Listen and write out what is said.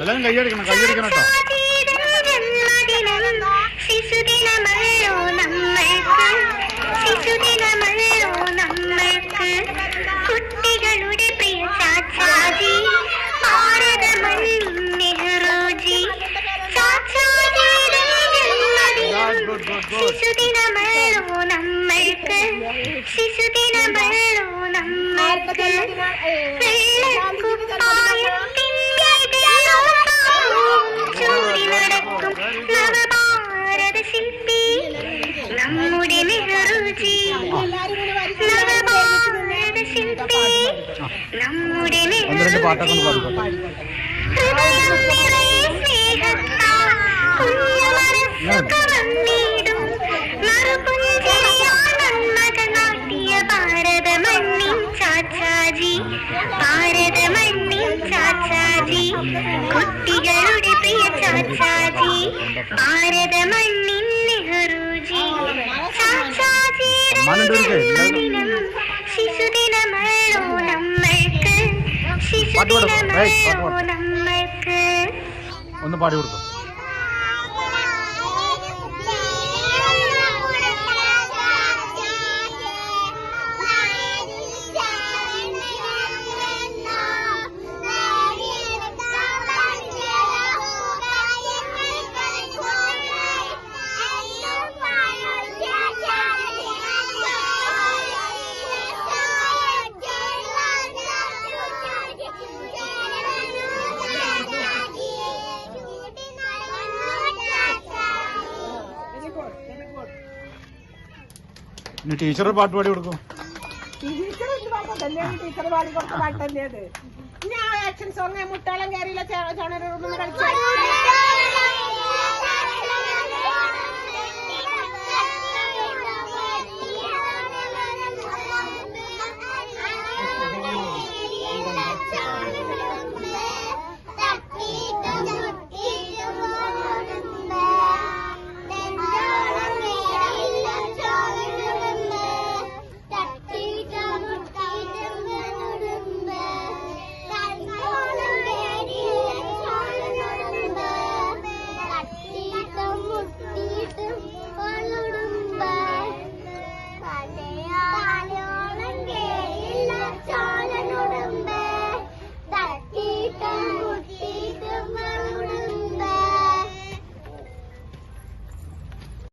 എല്ലാവരും കൈയടിക്കണം കൈയടിക്കണം കേട്ടോ. ശിശുദിനമല്ലോ നമ്മൾക്ക്. ശിശുദിനമല്ലോ നമ്മുടെ പാട്ടൊക്കെ ഒന്ന് പാടിക്കോട്ടെ ചാച്ചാജി ഭാരത മണ്ണിൻ ചാച്ചാജി കുട്ടികളുടെ പ്രിയ ചാച്ചാജി ഭാരത മണ്ണിൻ നെഹ്റുജി. ജന്മദിനം ശിശുദിനമല്ലോ നമ്മൾക്ക്? ശിശുദിനമല്ലോ നമ്മൾക്ക്? ഒന്ന് പാടി കൊടുക്കും ഇനി ടീച്ചർ പാട്ട് പാടി കൊടുക്കും. ടീച്ചർ ടീച്ചർ പാടി കൊടുത്ത പാട്ടല്ലേ അത് ഞാൻ ആക്ഷൻ സോങ് മുട്ടാളം കയറിയില്ല ചുണരൊന്നും കളിച്ചു